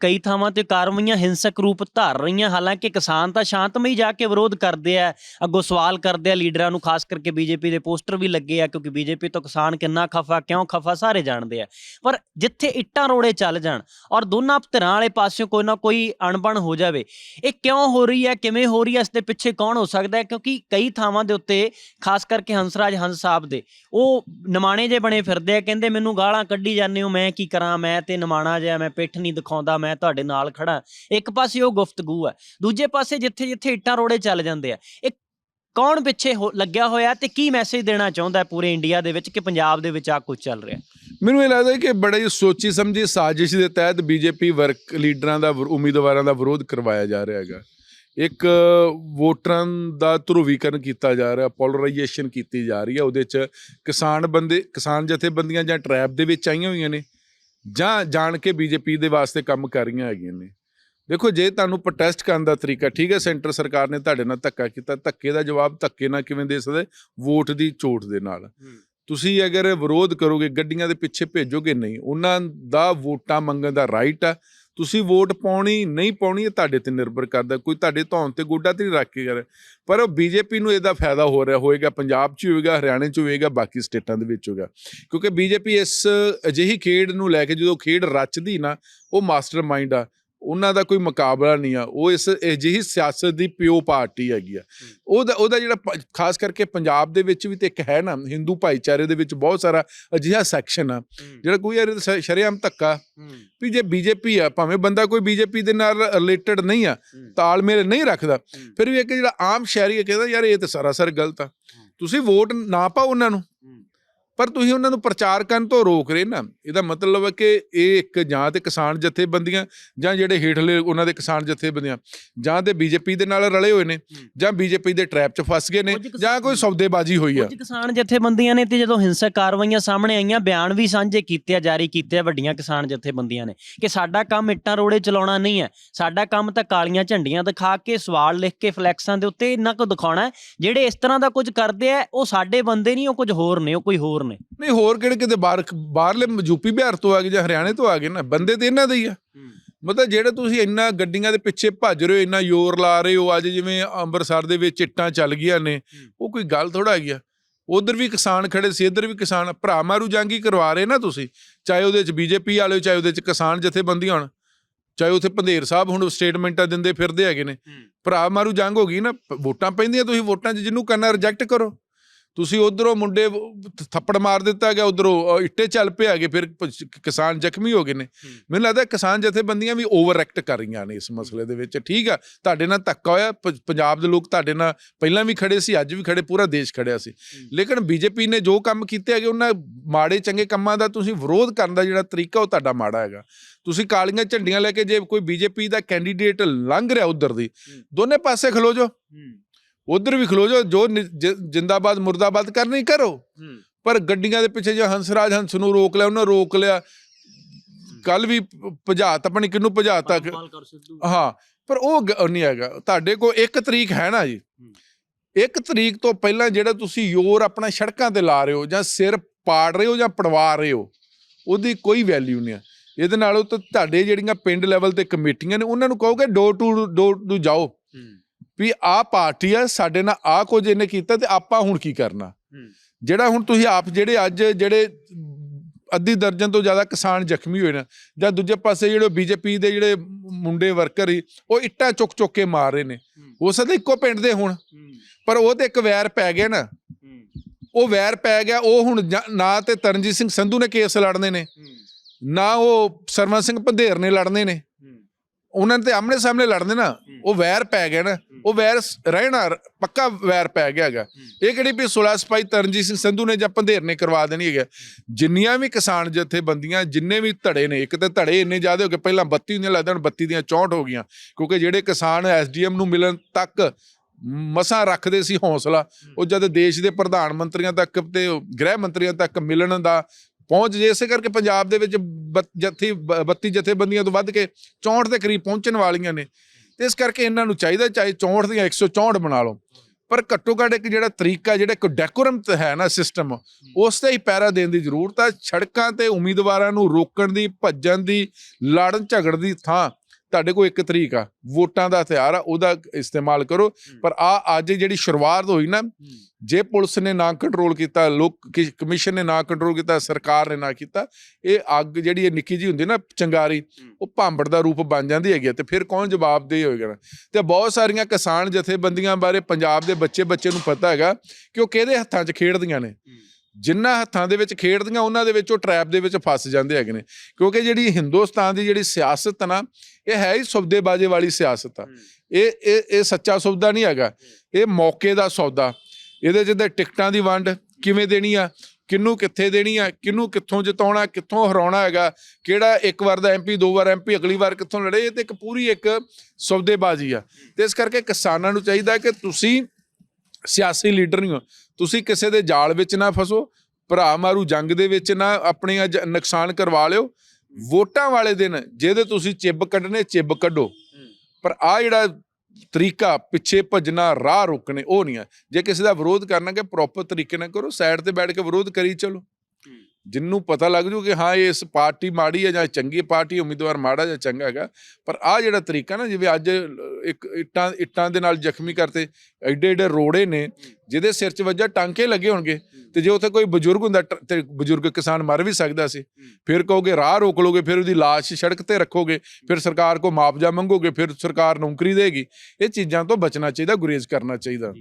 ਕਈ ਥਾਵਾਂ ਤੇ ਕਾਰਵਾਈਆਂ ਹਿੰਸਕ ਰੂਪ ਧਾਰ ਰਹੀਆਂ, ਹਾਲਾਂਕਿ ਕਿਸਾਨ ਤਾਂ ਸ਼ਾਂਤਮਈ ਜਾ ਕੇ ਵਿਰੋਧ ਕਰਦੇ ਆ, ਅੱਗੋਂ ਸਵਾਲ ਕਰਦੇ ਆ ਲੀਡਰਾਂ ਨੂੰ, ਖਾਸ ਕਰਕੇ ਬੀਜੇਪੀ ਦੇ ਪੋਸਟਰ ਵੀ ਲੱਗੇ ਆ, ਕਿਉਂਕਿ ਬੀਜੇਪੀ ਤੋਂ ਕਿਸਾਨ ਕਿੰਨਾ ਖਫਾ, ਕਿਉਂ ਖਫਾ, ਸਾਰੇ ਜਾਣਦੇ ਆ। ਪਰ ਜਿੱਥੇ ਇੱਟਾਂ ਰੋੜੇ ਚੱਲ ਜਾਣ ਔਰ ਦੋਨਾਂ ਧਿਰਾਂ ਵਾਲੇ ਪਾਸਿਓਂ ਕੋਈ ਨਾ ਕੋਈ ਅਣਬਣ ਹੋ ਜਾਵੇ, ਇਹ ਕਿਉਂ ਹੋ ਰਹੀ ਹੈ, ਕਿਵੇਂ ਹੋ ਰਹੀ ਹੈ, ਇਸ ਦੇ ਪਿੱਛੇ ਕੌਣ ਹੋ ਸਕਦਾ ਹੈ? ਕਿਉਂਕਿ ਕਈ ਥਾਵਾਂ ਦੇ ਉੱਤੇ, ਖਾਸ ਕਰਕੇ ਹੰਸਰਾਜ ਹੰਸ ਸਾਹਿਬ ਦੇ, ਉਹ ਨਿਮਾਣੇ ਜੇ ਬਣੇ ਫਿਰਦੇ ਆ, ਕਹਿੰਦੇ ਮੈਨੂੰ ਗਾਲਾਂ ਕੱਢੀ ਜਾਂਦੇ ਹੋ, ਮੈਂ ਕੀ ਕਰਾਂ, ਮੈਂ ਤੇ ਨਿਮਾਣਾ ਜਿਹਾ, ਮੈਂ ਪਿੱਠ ਨਹੀਂ ਦਿਖਾਉਂਦਾ ਮੈਂ ਤੁਹਾਡੇ ਨਾਲ ਖੜਾ ਇੱਕ ਪਾਸੇ ਉਹ ਗੁਫ਼ਤਗੂ ਹੈ ਦੂਜੇ ਪਾਸੇ ਜਿੱਥੇ ਜਿੱਥੇ ਇੱਟਾਂ ਰੋੜੇ ਚੱਲ ਜਾਂਦੇ ਆ। ਇਹ ਕੌਣ ਪਿੱਛੇ ਲੱਗਿਆ ਹੋਇਆ ਤੇ ਕੀ ਮੈਸੇਜ ਦੇਣਾ ਚਾਹੁੰਦਾ ਹੈ ਪੂਰੇ ਇੰਡੀਆ ਦੇ ਵਿੱਚ ਕਿ ਪੰਜਾਬ ਦੇ ਵਿੱਚ ਆ ਕੁਝ ਚੱਲ ਰਿਹਾ? ਮੈਨੂੰ ਇਹ ਲੱਗਦਾ ਹੈ ਕਿ ਬੜੀ ਸੋਚੀ ਸਮਝੀ ਸਾਜ਼ਿਸ਼ ਦੇ ਤਹਿਤ ਬੀਜੇਪੀ ਵਰਕ ਲੀਡਰਾਂ ਦਾ ਉਮੀਦਵਾਰਾਂ ਦਾ ਵਿਰੋਧ ਕਰਵਾਇਆ ਜਾ ਰਿਹਾ ਹੈਗਾ। ਇੱਕ ਵੋਟਰਾਂ ਦਾ ਧਰੁਵੀਕਰਨ ਕੀਤਾ ਜਾ ਰਿਹਾ ਪੋਲਰਾਈਜੇਸ਼ਨ ਕੀਤੀ ਜਾ ਰਹੀ ਹੈ। ਉਹਦੇ ਚ ਕਿਸਾਨ ਬੰਦੇ, ਕਿਸਾਨ ਜਥੇਬੰਦੀਆਂ ਜਾਂ ਟਰੈਬ ਦੇ ਵਿੱਚ ਆਈਆਂ ਹੋਈਆਂ ਨੇ। ਜਾਂ ਜਾਣ ਕੇ ਬੀਜੇਪੀ ਦੇ ਵਾਸਤੇ ਕੰਮ ਕਰ ਰਹੀਆਂ ਹੈਗੀਆਂ ਨੇ। ਦੇਖੋ ਜੇ ਤੁਹਾਨੂੰ ਪ੍ਰੋਟੈਸਟ ਕਰਨ ਦਾ ਤਰੀਕਾ ਠੀਕ ਹੈ ਸੈਂਟਰ ਸਰਕਾਰ ਨੇ ਤੁਹਾਡੇ ਨਾਲ ਧੱਕਾ ਕੀਤਾ ਧੱਕੇ ਦਾ ਜਵਾਬ ਧੱਕੇ ਨਾਲ ਕਿਵੇਂ ਦੇ ਸਕਦੇ? ਵੋਟ ਦੀ ਚੋਟ ਦੇ ਨਾਲ। ਤੁਸੀਂ ਅਗਰ ਵਿਰੋਧ ਕਰੋਗੇ ਗੱਡੀਆਂ ਦੇ ਪਿੱਛੇ ਭੇਜੋਗੇ ਨਹੀਂ ਉਹਨਾਂ ਦਾ ਵੋਟਾਂ ਮੰਗਣ ਦਾ ਰਾਈਟ ਆ। ਤੁਸੀਂ ਵੋਟ ਪਾਉਣੀ, ਨਹੀਂ ਪਾਉਣੀ, ਇਹ ਤੁਹਾਡੇ ਤੇ ਨਿਰਭਰ ਕਰਦਾ। ਕੋਈ ਤੁਹਾਡੇ ਧੌਣ ਤੇ ਗੋਡਾ ਤੇ ਨਹੀਂ ਰੱਖ ਕੇ ਕਰ। ਪਰ ਉਹ ਬੀਜੇਪੀ ਨੂੰ ਇਹਦਾ ਫਾਇਦਾ ਹੋ ਰਿਹਾ, ਹੋਏਗਾ, ਪੰਜਾਬ 'ਚ ਹੋਏਗਾ, ਹਰਿਆਣੇ 'ਚ ਹੋਏਗਾ, ਬਾਕੀ ਸਟੇਟਾਂ ਦੇ ਵਿੱਚ ਹੋਏਗਾ। ਕਿਉਂਕਿ ਬੀਜੇਪੀ ਇਸ ਅਜਿਹੀ ਖੇਡ ਨੂੰ ਲੈ ਕੇ ਜਦੋਂ ਖੇਡ ਰਚਦੀ ਨਾ, ਉਹ ਮਾਸਟਰ ਮਾਈਂਡ ਆ। ਉਹਨਾਂ ਦਾ ਕੋਈ ਮੁਕਾਬਲਾ ਨਹੀਂ ਆ। ਉਹ ਇਸ ਅਜਿਹੀ ਸਿਆਸਤ ਦੀ ਪਿਓ ਪਾਰਟੀ ਹੈਗੀ ਆ। ਉਹਦਾ ਉਹਦਾ ਜਿਹੜਾ ਪ- ਖਾਸ ਕਰਕੇ ਪੰਜਾਬ ਦੇ ਵਿੱਚ ਵੀ ਤੇ ਇੱਕ ਹੈ ਨਾ ਹਿੰਦੂ ਭਾਈਚਾਰੇ ਦੇ ਵਿੱਚ ਬਹੁਤ ਸਾਰਾ ਅਜਿਹਾ ਸੈਕਸ਼ਨ ਆ। ਜਿਹੜਾ ਕੋਈ ਯਾਰ ਸ਼- ਸ਼ਰੇਆਮ ਧੱਕਾ। ਵੀ ਜੇ ਬੀਜੇਪੀ ਆ ਭਾਵੇਂ ਬੰਦਾ ਕੋਈ ਬੀਜੇਪੀ ਦੇ ਨਾਲ ਰਿਲੇਟਡ ਨਹੀਂ ਆ ਤਾਲਮੇਲ ਨਹੀਂ ਰੱਖਦਾ ਫਿਰ ਵੀ ਇੱਕ ਜਿਹੜਾ ਆਮ ਸ਼ਹਿਰੀ ਕਹਿੰਦਾ ਯਾਰ ਇਹ ਤਾਂ ਸਰਾਸਰ ਗਲਤ ਆ। ਤੁਸੀਂ ਵੋਟ ਨਾ ਪਾਓ ਉਹਨਾਂ ਨੂੰ। ਪਰ ਤੁਸੀਂ ਉਹਨਾਂ ਨੂੰ ਪ੍ਰਚਾਰ ਕਰਨ ਤੋਂ ਰੋਕ ਰਹੇ ਨਾ ਇਹਦਾ ਮਤਲਬ ਹੈ ਕਿ ਇਹ ਇੱਕ ਜਾਂ ਤੇ ਕਿਸਾਨ ਜਥੇਬੰਦੀਆਂ ਜਾਂ ਜਿਹੜੇ ਹੇਠਲੇ ਉਹਨਾਂ ਦੇ ਕਿਸਾਨ ਜਥੇਬੰਦੀਆਂ ਜਾਂ ਤੇ ਬੀਜੇਪੀ ਦੇ ਨਾਲ ਰਲੇ ਹੋਏ ਨੇ ਜਾਂ ਬੀਜੇਪੀ ਦੇ ਟ੍ਰੈਪ 'ਚ ਫਸ ਗਏ ਨੇ ਜਾਂ ਕੋਈ ਸੌਦੇਬਾਜ਼ੀ ਹੋਈ ਆ ਕੁਝ ਕਿਸਾਨ ਜਥੇਬੰਦੀਆਂ ਨੇ ਤੇ ਜਦੋਂ ਹਿੰਸਕ ਕਾਰਵਾਈਆਂ ਸਾਹਮਣੇ ਆਈਆਂ ਬਿਆਨ ਵੀ ਸਾਂਝੇ ਕੀਤੇ ਆ ਜਾਰੀ ਕੀਤੇ ਆ ਵੱਡੀਆਂ ਕਿਸਾਨ ਜਥੇਬੰਦੀਆਂ ਨੇ ਕਿ ਸਾਡਾ ਕੰਮ ਇੱਟਾਂ ਰੋੜੇ ਚਲਾਉਣਾ ਨਹੀਂ ਹੈ ਸਾਡਾ ਕੰਮ ਤਾਂ ਕਾਲੀਆਂ ਝੰਡੀਆਂ ਦਿਖਾ ਕੇ ਸਵਾਲ ਲਿਖ ਕੇ ਫਲੈਕਸਾਂ ਦੇ ਉੱਤੇ ਇੰਨਾ ਕੁ ਦਿਖਾਉਣਾ ਹੈ। ਜਿਹੜੇ ਇਸ ਤਰ੍ਹਾਂ ਦਾ ਕੁਝ ਕਰਦੇ ਆ ਉਹ ਸਾਡੇ ਬੰਦੇ ਨਹੀਂ ਉਹ ਕੁਝ ਹੋਰ ਨੇ ਉਹ ਕੋਈ ਹੋਰ ਨੇ। ਨਹੀਂ ਹੋਰ ਕਿਹੜੇ ਕਿਤੇ ਬਾਹਰ ਬਾਹਰਲੇ ਯੂਪੀ ਬਿਹਾਰ ਤੋਂ ਆ ਗਏ ਜਾਂ ਹਰਿਆਣੇ ਤੋਂ ਆ ਗਏ ਨਾ ਬੰਦੇ ਤੇ ਇਹਨਾਂ ਦੇ ਹੀ ਆ। ਮਤਲਬ ਜਿਹੜੇ ਤੁਸੀਂ ਇੰਨਾ ਗੱਡੀਆਂ ਦੇ ਪਿੱਛੇ ਭੱਜ ਰਹੇ ਹੋ ਇੰਨਾ ਜ਼ੋਰ ਲਾ ਰਹੇ ਹੋ ਅੱਜ ਜਿਵੇਂ ਅੰਮ੍ਰਿਤਸਰ ਦੇ ਵਿੱਚ ਇੱਟਾਂ ਚੱਲ ਗਈਆਂ ਨੇ ਉਹ ਕੋਈ ਗੱਲ ਥੋੜਾ ਹੈਗੀ ਆ। ਉਧਰ ਵੀ ਕਿਸਾਨ ਖੜੇ ਸੀ ਇੱਧਰ ਵੀ ਕਿਸਾਨ ਭਰਾ ਮਾਰੂ ਜੰਗੀ ਕਰਵਾ ਰਹੇ ਨਾ ਤੁਸੀਂ ਚਾਹੇ ਉਹਦੇ ਚ ਬੀਜੇਪੀ ਵਾਲੇ ਚਾਹੇ ਉਹਦੇ ਚ ਕਿਸਾਨ ਜਥੇਬੰਦੀਆਂ ਹੋਣ ਚਾਹੇ ਉੱਥੇ ਪੰਧੇਰ ਸਾਹਿਬ ਹੁਣ ਸਟੇਟਮੈਂਟਾਂ ਦਿੰਦੇ ਫਿਰਦੇ ਹੈਗੇ ਨੇ ਭਰਾ ਮਾਰੂ ਜੰਗ ਹੋ ਗਈ ਨਾ ਵੋਟਾਂ ਪੈਂਦੀਆਂ ਤੁਸੀਂ ਵੋਟਾਂ 'ਚ ਜਿਹਨੂੰ ਕਰਨਾ ਰਿਜੈਕਟ ਕਰੋ। ਤੁਸੀਂ ਉਧਰੋਂ ਮੁੰਡੇ ਥੱਪੜ ਮਾਰ ਦਿੱਤਾ ਗਿਆ ਉਧਰੋਂ ਇੱਟੇ ਚੱਲ ਪਏ ਹੈਗੇ ਫਿਰ ਕਿਸਾਨ ਜ਼ਖਮੀ ਹੋ ਗਏ ਨੇ। ਮੈਨੂੰ ਲੱਗਦਾ ਕਿਸਾਨ ਜਥੇਬੰਦੀਆਂ ਵੀ ਓਵਰ ਐਕਟ ਕਰ ਰਹੀਆਂ ਨੇ ਇਸ ਮਸਲੇ ਦੇ ਵਿੱਚ। ਠੀਕ ਆ ਤੁਹਾਡੇ ਨਾਲ ਧੱਕਾ ਹੋਇਆ ਪੰਜਾਬ ਦੇ ਲੋਕ ਤੁਹਾਡੇ ਨਾਲ ਪਹਿਲਾਂ ਵੀ ਖੜੇ ਸੀ ਅੱਜ ਵੀ ਖੜੇ ਪੂਰਾ ਦੇਸ਼ ਖੜਿਆ ਸੀ। ਲੇਕਿਨ ਬੀਜੇਪੀ ਨੇ ਜੋ ਕੰਮ ਕੀਤੇ ਹੈਗੇ ਉਹਨਾਂ ਮਾੜੇ ਚੰਗੇ ਕੰਮਾਂ ਦਾ ਤੁਸੀਂ ਵਿਰੋਧ ਕਰਨ ਦਾ ਜਿਹੜਾ ਤਰੀਕਾ ਉਹ ਤੁਹਾਡਾ ਮਾੜਾ ਹੈਗਾ। ਤੁਸੀਂ ਕਾਲੀਆਂ ਝੰਡੀਆਂ ਲੈ ਕੇ ਜੇ ਕੋਈ ਬੀਜੇਪੀ ਦਾ ਕੈਂਡੀਡੇਟ ਲੰਘ ਰਿਹਾ ਉਧਰ ਦੀ ਦੋਨੇ ਪਾਸੇ ਖਲੋ ਜਾਓ। ਉਧਰ ਵੀ ਖਲੋ ਜਾਓ ਜੋ ਜਿੰਦਾਬਾਦ ਮੁਰਦਾਬਾਦ ਕਰਨੀ ਕਰੋ। ਪਰ ਗੱਡੀਆਂ ਦੇ ਪਿੱਛੇ ਜੋ ਹੰਸਰਾਜ ਹੰਸ ਨੂੰ ਰੋਕ ਲਿਆ ਉਹਨਾਂ ਰੋਕ ਲਿਆ। ਕੱਲ ਵੀ ਭਜਾਤ ਆਪਣੀ ਕਿਹਨੂੰ ਭਜਾਤਾ ਹਾਂ ਪਰ ਉਹ ਨਹੀਂ ਹੈਗਾ। ਤੁਹਾਡੇ ਕੋਲ ਇੱਕ ਤਰੀਕ ਹੈ ਨਾ ਜੀ। ਇੱਕ ਤਰੀਕ ਤੋਂ ਪਹਿਲਾਂ ਜਿਹੜਾ ਤੁਸੀਂ ਯੋਰ ਆਪਣਾ ਸੜਕਾਂ ਤੇ ਲਾ ਰਹੇ ਹੋ ਜਾਂ ਸਿਰ ਪਾੜ ਰਹੇ ਹੋ ਜਾਂ ਪੜਵਾ ਰਹੇ ਹੋ ਉਹਦੀ ਕੋਈ ਵੈਲਿਊ ਨਹੀਂ ਹੈ ਇਹਦੇ ਨਾਲੋਂ ਤਾਂ ਤੁਹਾਡੇ ਜਿਹੜੀਆਂ ਪਿੰਡ ਲੈਵਲ ਤੇ ਕਮੇਟੀਆਂ ਨੇ ਉਹਨਾਂ ਨੂੰ ਕਹੋਗੇ ਡੋਰ ਟੂ ਡੋਰ ਟੂ ਜਾਓ। ਵੀ ਆਹ ਪਾਰਟੀ ਆ ਸਾਡੇ ਨਾਲ ਆਹ ਕੁਝ ਇਹਨੇ ਕੀਤਾ ਤੇ ਆਪਾਂ ਹੁਣ ਕੀ ਕਰਨਾ? ਜਿਹੜਾ ਹੁਣ ਤੁਸੀਂ ਆਪ ਜਿਹੜੇ ਅੱਜ ਜਿਹੜੇ ਅੱਧੀ ਦਰਜਨ ਤੋਂ ਜ਼ਿਆਦਾ ਕਿਸਾਨ ਜ਼ਖਮੀ ਹੋਏ ਨੇ ਜਾਂ ਦੂਜੇ ਪਾਸੇ ਜਿਹੜੇ ਬੀਜੇਪੀ ਦੇ ਜਿਹੜੇ ਮੁੰਡੇ ਵਰਕਰ ਹੀ ਉਹ ਇੱਟਾਂ ਚੁੱਕ ਚੁੱਕ ਕੇ ਮਾਰ ਰਹੇ ਨੇ। ਹੋ। ਸਕਦਾ ਇੱਕੋ ਪਿੰਡ ਦੇ ਹੁਣ ਪਰ ਉਹ ਤੇ ਇੱਕ ਵੈਰ ਪੈ ਗਿਆ ਨਾ। ਉਹ ਵੈਰ ਪੈ ਗਿਆ ਉਹ ਹੁਣ ਨਾ ਤੇ ਤਰਨਜੀਤ ਸਿੰਘ ਸੰਧੂ ਨੇ ਕੇਸ ਲੜਨੇ ਨੇ ਨਾ ਉਹ ਸਰਵਨ ਸਿੰਘ ਪੰਧੇਰ ਨੇ ਲੜਨੇ ਨੇ। ਉਹਨਾਂ ਨੇ ਤੇ ਆਮਣੇ ਸਾਹਮਣੇ ਲੜਨੇ ਨਾ ਉਹ ਵੈਰ ਪੈ ਗਿਆ ਨਾ। ਉਹ ਵੈਰ ਰਹਿਣਾ ਪੱਕਾ ਵੈਰ ਪੈ ਗਿਆ ਹੈਗਾ। ਇਹ ਕਿਹੜੀ ਵੀ 16 ਸਪਾਈ ਤਰਨਜੀਤ ਸਿੰਘ ਸੰਧੂ ਨੇ ਜਾਂ ਪੰਧੇਰ ਨੇ ਕਰਵਾ ਦੇਣੀ ਹੈਗਾ ਜਿੰਨੀਆਂ ਵੀ ਕਿਸਾਨ ਜਥੇਬੰਦੀਆਂ ਜਿੰਨੇ ਵੀ ਧੜੇ ਨੇ ਇੱਕ ਤੇ ਧੜੇ ਇੰਨੇ ਜ਼ਿਆਦਾ ਹੋ ਗਏ ਪਹਿਲਾਂ 32 ਹੁੰਦੀਆਂ ਲੱਗਦਾ ਹੁਣ 32 ਦੀਆਂ 64 ਹੋ ਗਈਆਂ। ਕਿਉਂਕਿ ਜਿਹੜੇ ਕਿਸਾਨ ਐਸਡੀਐਮ ਨੂੰ ਮਿਲਣ ਤੱਕ ਮਸਾਂ ਰੱਖਦੇ ਸੀ ਹੌਸਲਾ ਉਹ ਜਦ ਦੇਸ਼ ਦੇ ਪ੍ਰਧਾਨ ਮੰਤਰੀਆਂ ਤੱਕ ਤੇ ਗ੍ਰਹਿ ਮੰਤਰੀਆਂ ਤੱਕ ਮਿਲਣ ਦਾ ਪਹੁੰਚ ਜੇ ਇਸੇ ਕਰਕੇ ਪੰਜਾਬ ਦੇ ਵਿੱਚ ਜੱਥੀ ਬ- 32 ਜਥੇਬੰਦੀਆਂ ਤੋਂ ਵੱਧ ਕੇ 64 ਦੇ ਕਰੀਬ ਪਹੁੰਚਣ ਵਾਲੀਆਂ ਨੇ। ਤੇ ਇਸ ਕਰਕੇ ਇਹਨਾਂ ਨੂੰ ਚਾਹੀਦਾ ਚਾਹੇ 64 ਦੀਆਂ 164 ਬਣਾ ਲਓ। ਪਰ ਘੱਟੋ ਘੱਟ ਇੱਕ ਜਿਹੜਾ ਤਰੀਕਾ, ਜਿਹੜਾ ਇੱਕ ਡੈਕੋਰਮ ਹੈ ਨਾ ਸਿਸਟਮ ਉਸ ਤੇ ਹੀ ਪੈਰਾ ਦੇਣ ਦੀ ਜ਼ਰੂਰਤ ਆ। ਸੜਕਾਂ ਤੇ ਉਮੀਦਵਾਰਾਂ ਨੂੰ ਰੋਕਣ ਦੀ, ਭੱਜਣ ਦੀ, ਲੜਨ ਝਗੜ ਦੀ ਥਾਂ ਤੁਹਾਡੇ ਕੋਲ ਇੱਕ ਤਰੀਕਾ ਵੋਟਾਂ ਦਾ ਹਥਿਆਰ ਆ ਉਹਦਾ ਇਸਤੇਮਾਲ ਕਰੋ। ਪਰ ਆ ਅੱਜ ਜਿਹੜੀ ਸ਼ੁਰੂਆਤ ਹੋਈ ਨਾ ਜੇ ਪੁਲਿਸ ਨੇ ਨਾ ਕੰਟਰੋਲ ਕੀਤਾ ਲੋਕ ਕਮਿਸ਼ਨ ਨੇ ਨਾ ਕੰਟਰੋਲ ਕੀਤਾ ਸਰਕਾਰ ਨੇ ਨਾ ਕੀਤਾ ਇਹ ਅੱਗ ਜਿਹੜੀ ਇਹ ਨਿੱਕੀ ਜੀ ਹੁੰਦੀ ਨਾ ਚੰਗਾਰੀ ਉਹ ਭਾਂਬੜ ਦਾ ਰੂਪ ਬਣ ਜਾਂਦੀ ਹੈਗੀ ਤੇ ਫਿਰ ਕੌਣ ਜਵਾਬਦੇਹ ਹੋਏਗਾ ਤੇ ਬਹੁਤ ਸਾਰੀਆਂ ਕਿਸਾਨ ਜਥੇਬੰਦੀਆਂ ਬਾਰੇ ਪੰਜਾਬ ਦੇ ਬੱਚੇ ਬੱਚੇ ਨੂੰ ਪਤਾ ਹੈਗਾ ਕਿ ਉਹ ਕਿਹਦੇ ਹੱਥਾਂ 'ਚ ਖੇਡਦੀਆਂ ਨੇ? ਜਿਨ੍ਹਾਂ ਹੱਥਾਂ ਦੇ ਵਿੱਚ ਖੇਡਦੀਆਂ ਉਹਨਾਂ ਦੇ ਵਿੱਚ ਉਹ ਟਰੈਪ ਦੇ ਵਿੱਚ ਫਸ ਜਾਂਦੇ ਹੈਗੇ ਨੇ। ਕਿਉਂਕਿ ਜਿਹੜੀ ਹਿੰਦੁਸਤਾਨ ਦੀ ਜਿਹੜੀ ਸਿਆਸਤ ਨਾ ਇਹ ਹੈ ਹੀ ਸੌਦੇਬਾਜ਼ੀ ਵਾਲੀ ਸਿਆਸਤ ਆ। ਇਹ ਇਹ ਇਹ ਸੱਚਾ ਸੌਦਾ ਨਹੀਂ ਹੈਗਾ। ਇਹ ਮੌਕੇ ਦਾ ਸੌਦਾ। ਇਹਦੇ ਜਿੱਦਾਂ ਟਿਕਟਾਂ ਦੀ ਵੰਡ ਕਿਵੇਂ ਦੇਣੀ ਆ? ਕਿੰਨੂੰ ਕਿੱਥੇ ਦੇਣੀ ਆ? ਕਿੰਨੂੰ ਕਿੱਥੋਂ ਜਿਤਾਉਣਾ? ਕਿੱਥੋਂ ਹਰਾਉਣਾ ਹੈਗਾ? ਕਿਹੜਾ ਇੱਕ ਵਾਰ ਦਾ ਐਮਪੀ ਦੋ ਵਾਰ ਐਮਪੀ ਅਗਲੀ ਵਾਰ ਕਿੱਥੋਂ ਲੜੇ? ਇਹ ਤੇ ਇੱਕ ਪੂਰੀ ਇੱਕ ਸੌਦੇਬਾਜ਼ੀ ਆ। ਤੇ ਇਸ ਕਰਕੇ ਕਿਸਾਨਾਂ ਨੂੰ ਚਾਹੀਦਾ ਕਿ ਤੁਸੀਂ ਸਿਆਸੀ ਲੀਡਰ ਨਹੀਂ ਹੋ। ਤੁਸੀਂ ਕਿਸੇ ਦੇ ਜਾਲ ਵਿੱਚ ਨਾ ਫਸੋ, ਭਰਾ ਮਾਰੂ ਜੰਗ ਦੇ ਵਿੱਚ ਨਾ ਆਪਣੇ ਜ- ਨੁਕਸਾਨ ਕਰਵਾ ਲਿਓ। ਵੋਟਾਂ ਵਾਲੇ ਦਿਨ ਜਿਹਦੇ ਤੁਸੀਂ ਚਿੱਬ ਕੱਢਨੇ ਚਿੱਬ ਕੱਢੋ। ਪਰ ਆ ਜਿਹੜਾ ਤਰੀਕਾ ਪਿੱਛੇ ਭੱਜਣਾ, ਰਾਹ ਰੋਕਣੇ, ਉਹ ਨਹੀਂ ਹੈ ਜੇ ਕਿਸੇ ਦਾ ਵਿਰੋਧ ਕਰਨਾ ਕਿ ਪ੍ਰੋਪਰ ਤਰੀਕੇ ਨਾਲ ਕਰੋ ਸਾਈਡ ਤੇ ਬੈਠ ਕੇ ਵਿਰੋਧ ਕਰੀ ਚਲੋ। ਜਿੰਨੂੰ ਪਤਾ ਲੱਗ ਜੂ ਕਿ ਹਾਂ ਇਸ ਪਾਰਟੀ ਮਾੜੀ ਹੈ ਜਾਂ ਚੰਗੀ ਪਾਰਟੀ ਉਮੀਦਵਾਰ ਮਾੜਾ ਜਾਂ ਚੰਗਾ ਹੈਗਾ। ਪਰ ਆ ਜਿਹੜਾ ਤਰੀਕਾ ਨਾ, ਜਿਵੇਂ ਅੱਜ ਇੱਕ ਇੱਟਾਂ ਇੱਟਾਂ ਦੇ ਨਾਲ ਜ਼ਖਮੀ ਕਰਤੇ, ਐਡੇ ਐਡੇ ਰੋੜੇ ਨੇ, ਜਿਹਦੇ ਸਿਰ 'ਚ ਵੱਜਾ ਟਾਂਕੇ ਲੱਗੇ ਹੋਣਗੇ, ਤੇ ਜੇ ਉੱਥੇ ਕੋਈ ਬਜ਼ੁਰਗ ਹੁੰਦਾ, ਟ- ਤੇ ਬਜ਼ੁਰਗ ਕਿਸਾਨ ਮਰ ਵੀ ਸਕਦਾ ਸੀ, ਫਿਰ ਕਹੋਗੇ ਰਾਹ ਰੋਕ ਲੋਗੇ, ਫਿਰ ਉਹਦੀ ਲਾਸ਼ ਸੜਕ ਤੇ ਰੱਖੋਗੇ, ਫਿਰ ਸਰਕਾਰ ਕੋ ਮੁਆਵਜ਼ਾ ਮੰਗੋਗੇ, ਫਿਰ ਸਰਕਾਰ ਨੌਕਰੀ ਦੇਗੀ। ਇਹ ਚੀਜ਼ਾਂ ਤੋਂ ਬਚਣਾ ਚਾਹੀਦਾ, ਗੁਰੇਜ਼ ਕਰਨਾ ਚਾਹੀਦਾ।